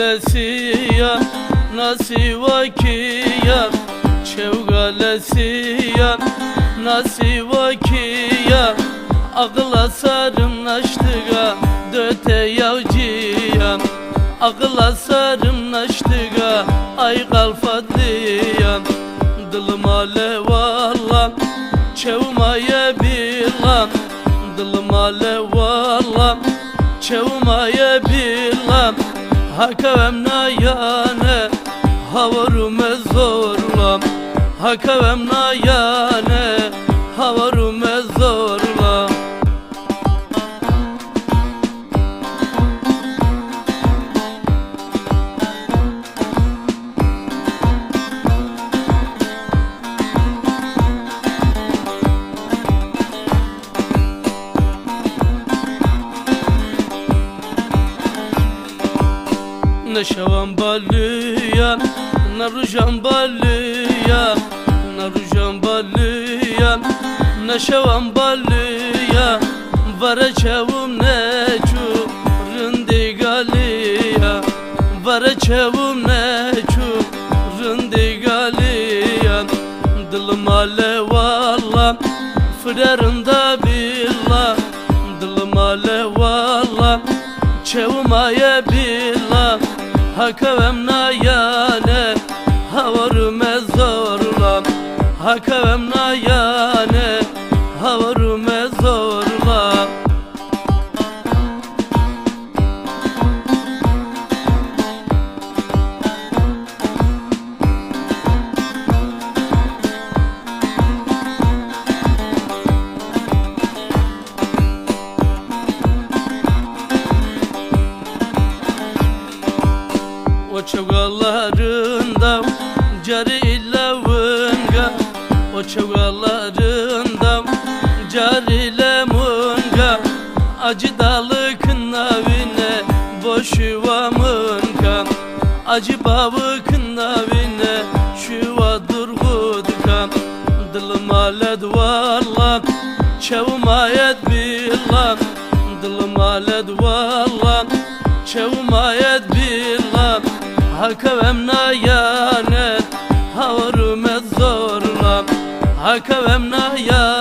Çevgalesiya nasivakiya Çevgalesiya nasivakiya Akla sarımlaştıga döte yavciya Akla sarımlaştıga ay kalfadliya. Dılım alev Allah çevmaya bilan Dılım alev Allah çevmaya bilan Hakavem nayane havarume zorlam. Hakavem nayane havarume Ne şavan balya, ne rujan balya, ne rujan balya, ne şavan balya, vara çavum ne çu rındi galiya, vara çavum ne çu rındi galiya, dılım alev Allah, fırarında billah, dılım alev Allah, çevmaya billah, hakavem nayane, O çagallarında cari ilavınga O çagallarında cari lemunga Acı dalı kınavine boş yuvamınga Acı babı kınavine şuva durgudka. Dılım aled valla çevmayet billah. Dılım aled valla Hakavem hakavemna yanet havrumez zorla. Hakavemna yanet